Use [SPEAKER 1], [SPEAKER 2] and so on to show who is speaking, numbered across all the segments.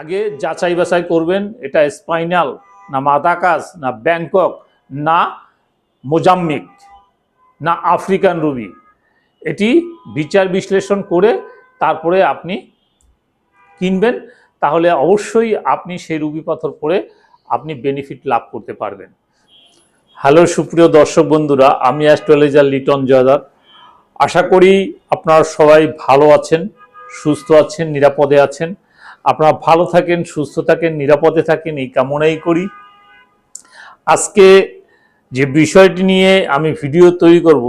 [SPEAKER 1] আগে যাচাই বাছাই করবেন, এটা স্পাইনাল না মাদাকাস, না ব্যাংকক, না মোজাম্মিক না আফ্রিকান রুবি। এটি বিচার বিশ্লেষণ করে তারপরে আপনি কিনবেন, তাহলে অবশ্যই আপনি সেই রুবি পাথর পরে আপনি বেনিফিট লাভ করতে পারবেন। হ্যালো সুপ্রিয় দর্শক বন্ধুরা, আমি অ্যাস্ট্রোলজার লিটন জয়দার। আশা করি আপনারা সবাই ভালো আছেন, সুস্থ আছেন, নিরাপদে আছেন। আপনারা ভালো থাকেন, সুস্থ থাকেন, নিরাপদে থাকেন, এই কামনাই করি। আজকে যে বিষয়টি নিয়ে আমি ভিডিও তৈরি করব,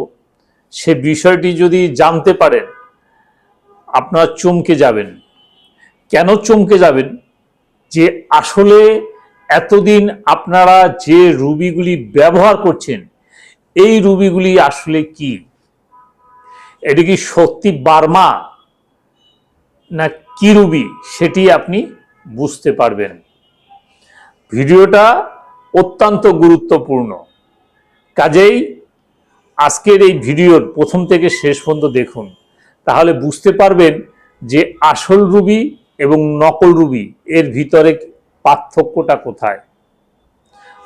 [SPEAKER 1] সে বিষয়টি যদি জানতে পারেন, আপনারা চমকে যাবেন। কেন চমকে যাবেন? যে আসলে এতদিন আপনারা যে রুবিগুলি ব্যবহার করছেন, এই রুবিগুলি আসলে কি? এটি কি সত্যি বার্মা, না কি রুবি সেটি আপনি বুঝতে পারবেন। ভিডিওটা অত্যন্ত গুরুত্বপূর্ণ। কাজেই আজকের এই ভিডিওর প্রথম থেকে শেষ পর্যন্ত দেখুন। তাহলে বুঝতে পারবেন যে আসল রুবি এবং নকল রুবি এর ভিতরে পার্থক্যটা কোথায়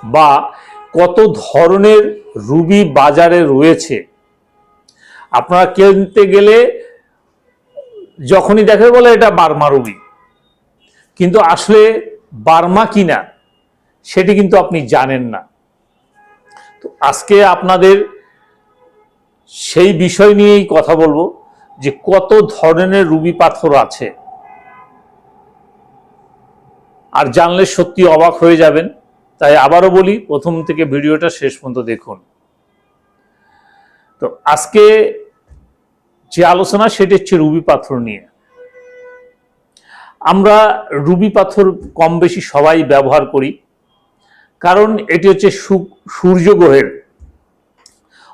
[SPEAKER 1] বা কত ধরনের রুবি বাজারে রয়েছে। আপনারা কিনতে গেলে যখনই দেখে বলে এটা বার্মা রুবি কিন্তু আসলে বার্মা কিনা, সেটি কিন্তু আপনি জানেন না। তো আজকে আপনাদের সেই বিষয় নিয়েই কথা বলব যে কত ধরনের রুবি পাথর আছে। আর জানলে সত্যি অবাক হয়ে যাবেন, তাই আবারও বলি, প্রথম থেকে ভিডিওটা শেষ পর্যন্ত দেখুন। তো আজকে যে আলোচনা সেটি হচ্ছে রুবি পাথর নিয়ে। আমরা রুবি পাথর কম বেশি সবাই ব্যবহার করি, কারণ এটি হচ্ছে সূর্য গ্রহের,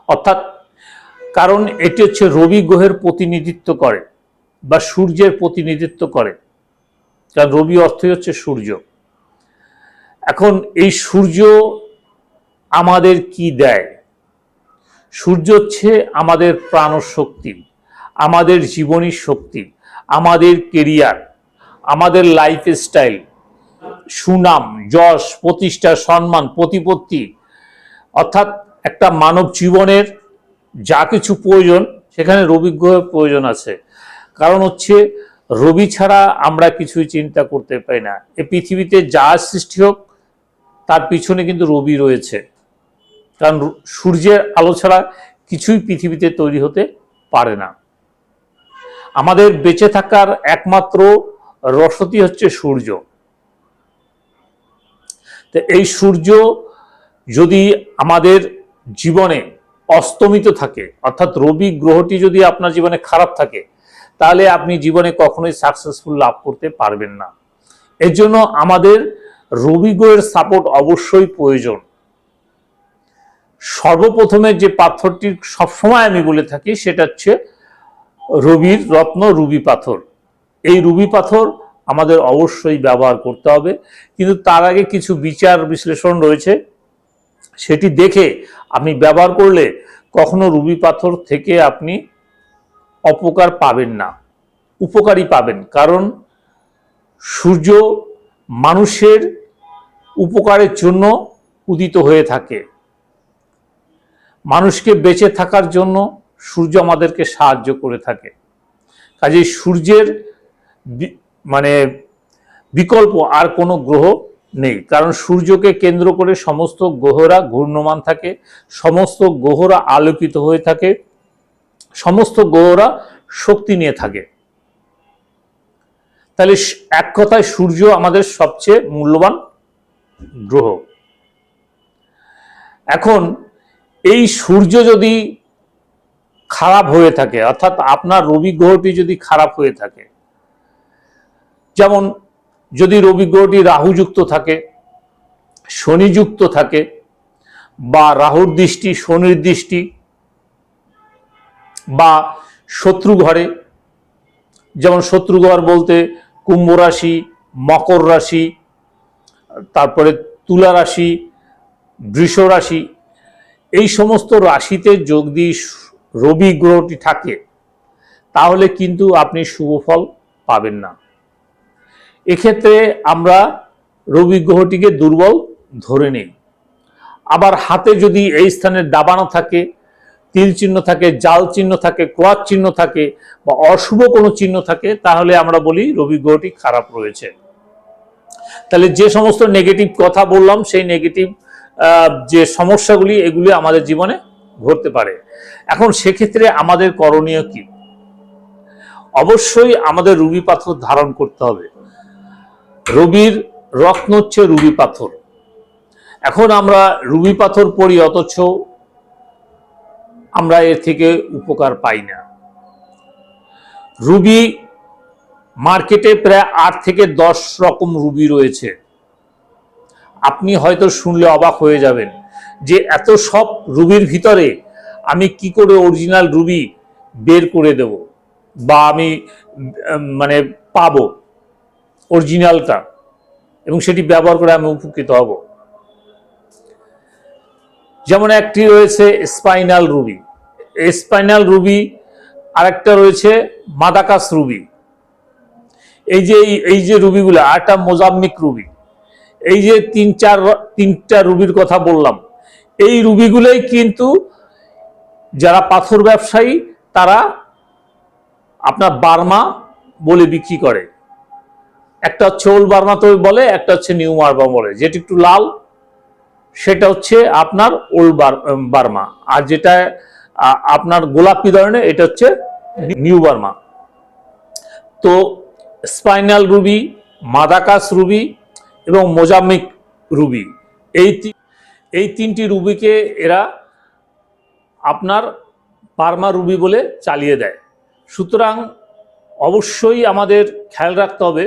[SPEAKER 1] অর্থাৎ কারণ এটি হচ্ছে রবি গ্রহের প্রতিনিধিত্ব করে বা সূর্যের প্রতিনিধিত্ব করে। কারণ রবি অর্থই হচ্ছে সূর্য। এখন এই সূর্য আমাদের কি দেয়? সূর্য হচ্ছে আমাদের প্রাণশক্তি। আমাদের জীবনী শক্তি, আমাদের কেরিয়ার আমাদের লাইফ স্টাইল সুনাম, যশ, প্রতিষ্ঠা, সম্মান, প্রতিপত্তি, অর্থাৎ একটা মানব জীবনের যা কিছু প্রয়োজন, সেখানে রবি গ্রহের প্রয়োজন আছে। কারণ হচ্ছে, রবি ছাড়া আমরা কিছুই চিন্তা করতে পারি না। এ পৃথিবীতে যা সৃষ্টি হোক, তার পিছনে কিন্তু রবি রয়েছে। কারণ সূর্যের আলো ছাড়া কিছুই পৃথিবীতে তৈরি হতে পারে না। আমাদের বেঁচে থাকার একমাত্র রসতি হচ্ছে সূর্য। তো এই সূর্য যদি আমাদের জীবনে অস্তমিত থাকে, অর্থাৎ রবি গ্রহটি যদি আপনার জীবনে খারাপ থাকে, তাহলে আপনি জীবনে কখনোই সাকসেসফুল লাভ করতে পারবেন না। এর জন্য আমাদের রবি গ্রহের সাপোর্ট অবশ্যই প্রয়োজন। সর্বপ্রথমে যে পাথরটি সবসময় আমি বলে থাকি, সেটা হচ্ছে রবির রত্ন, রুবি পাথর। এই রুবি পাথর আমাদের অবশ্যই ব্যবহার করতে হবে। কিন্তু তার আগে কিছু বিচার বিশ্লেষণ রয়েছে। সেটি দেখে আপনি ব্যবহার করলে কখনো রুবি পাথর থেকে আপনি অপকার পাবেন না, উপকারী পাবেন। কারণ সূর্য মানুষের উপকারের জন্য উদিত হয়ে থাকে। মানুষকে বেঁচে থাকার জন্য সূর্য আমাদেরকে সাহায্য করে থাকে। কাজেই সূর্যের মানে বিকল্প আর কোনো গ্রহ নেই। কারণ সূর্যকে কেন্দ্র করে সমস্ত গ্রহরা ঘূর্ণমান থাকে, সমস্ত গ্রহরা আলোকিত হয়ে থাকে, সমস্ত গ্রহরা শক্তি নিয়ে থাকে। তাহলে এক কথায় সূর্য আমাদের সবচেয়ে মূল্যবান গ্রহ। এখন এই সূর্য যদি খারাপ হয়ে থাকে, অর্থাৎ আপনার রবি গ্রহটি যদি খারাপ হয়ে থাকে, যেমন যদি রবি গ্রহটি রাহুযুক্ত থাকে, শনিযুক্ত থাকে, বা রাহুর দৃষ্টি, শনির দৃষ্টি, বা শত্রু ঘরে, যেমন শত্রু ঘর বলতে কুম্ভ রাশি, মকর রাশি, তারপরে তুলা রাশি, বৃষ রাশি, এই সমস্ত রাশিতে যোগ দিয়ে রবি গ্রহটি থাকে, তাহলে কিন্তু আপনি শুভ ফল পাবেন না। এক্ষেত্রে আমরা রবি গ্রহটিকে দুর্বল ধরে নিই। আবার হাতে যদি এই স্থানে দাবানো থাকে, তিল চিহ্ন থাকে, জাল চিহ্ন থাকে ক্রোয়ার চিহ্ন থাকে বা অশুভ কোনো চিহ্ন থাকে, তাহলে আমরা বলি রবি গ্রহটি খারাপ রয়েছে। তাহলে যে সমস্ত নেগেটিভ কথা বললাম, সেই নেগেটিভ যে সমস্যাগুলি, এগুলি আমাদের জীবনে ঘটতে পারে। এখন সেক্ষেত্রে আমাদের করণীয় কি? অবশ্যই আমাদের রুবি পাথর ধারণ করতে হবে। রবির রত্ন হচ্ছে রুবি পাথর। এখন আমরা রুবি পাথর পড়ি, অথচ আমরা এর থেকে উপকার পাই না। রুবি মার্কেটে প্রায় আট থেকে দশ রকম রুবি রয়েছে। আপনি হয়তো শুনলে অবাক হয়ে যাবেন। যে এত সব রুবির ভিতরে আমি কি করে অরিজিনাল রুবি বের করে দেব? বা আমি মানে পাবো অরিজিনালটা এবং সেটি ব্যবহার করে আমি উপকৃত হব। যেমন একটি রয়েছে স্পাইনাল রুবি। স্পাইনাল রুবি, আরেকটা রয়েছে মাদাকাস রুবি। এই যে, এই- যে রুবিগুলো, আরেকটা মোজাম্মিক রুবি। এই যে তিন, চার, তিনটা রুবির কথা বললাম এই রুবিগুলোই কিন্তু যারা পাথর ব্যবসায়ী, তারা আপনার বার্মা বলে বিক্রি করে। একটা হচ্ছে ওল বার্মা তো বলে, একটা হচ্ছে নিউ বার্মা বলে। যেটি একটু লাল, সেটা হচ্ছে আপনার ওল্ড বার্মা। আর যেটা আপনার গোলাপি ধরনের, এটা হচ্ছে নিউ বার্মা। তো স্পাইনাল রুবি, মাদাকাস রুবি এবং মোজাম্মিক রুবি, এই এই তিনটি রুবিকে এরা আপনার বার্মা রুবি বলে চালিয়ে দেয়। সুতরাং অবশ্যই আমাদের খেয়াল রাখতে হবে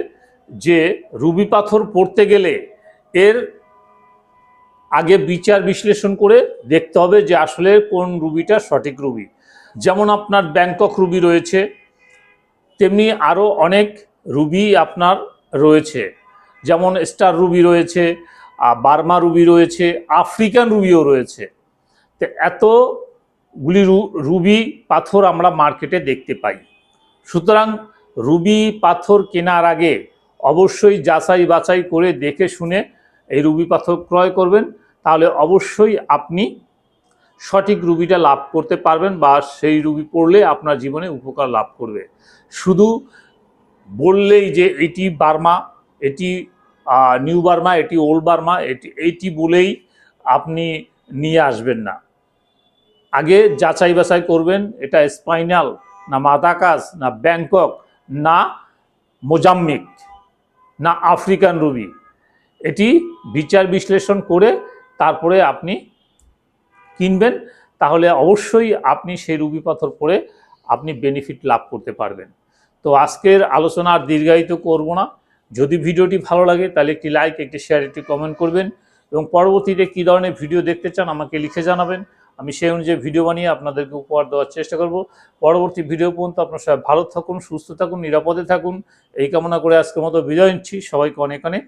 [SPEAKER 1] যে রুবি পাথর পড়তে গেলে এর আগে বিচার বিশ্লেষণ করে দেখতে হবে যে আসলে কোন রুবিটা সঠিক রুবি। যেমন আপনার ব্যাংকক রুবি রয়েছে, তেমনি আরও অনেক রুবি আপনার রয়েছে। যেমন স্টার রুবি রয়েছে বার্মা রুবি রয়েছে, আফ্রিকান রুবিও রয়েছে। তো এতগুলি রুবি পাথর আমরা মার্কেটে দেখতে পাই। সুতরাং রুবি পাথর কেনার আগে অবশ্যই যাচাই বাছাই করে দেখে শুনে এই রুবি পাথর ক্রয় করবেন। তাহলে অবশ্যই আপনি সঠিক রুবিটা লাভ করতে পারবেন বা সেই রুবি পড়লে আপনার জীবনে উপকার লাভ করবে। শুধু বললেই যে এটি বার্মা, এটি নিউ বার্মা এটি ওল্ড বার্মা এটি, এইটি বলেই আপনি নিয়ে আসবেন না। আগে যাচাই বাছাই করবেন, এটা স্পাইনাল না মাদাকাস না ব্যাংকক না মোজাম্মিক না আফ্রিকান রুবি। এটি বিচার বিশ্লেষণ করে তারপরে আপনি কিনবেন, তাহলে অবশ্যই আপনি সেই রুবি পাথর পরে আপনি বেনিফিট লাভ করতে পারবেন। তো আজকের আলোচনা আর দীর্ঘায়িত করব না। যদি ভিডিওটি ভালো লাগে, তাহলে একটি লাইক একটি শেয়ার একটি কমেন্ট করবেন এবং পরবর্তীতে কী ধরনের ভিডিও দেখতে চান আমাকে লিখে জানাবেন। আমি সেই অনুযায়ী ভিডিও বানিয়ে আপনাদেরকে উপহার দেওয়ার চেষ্টা করব। পরবর্তী ভিডিও পর্যন্ত আপনার সবাই ভালো থাকুন, সুস্থ থাকুন, নিরাপদে থাকুন। এই কামনা করে আজকের মতো বিদায় নিচ্ছি। সবাইকে অনেক অনেক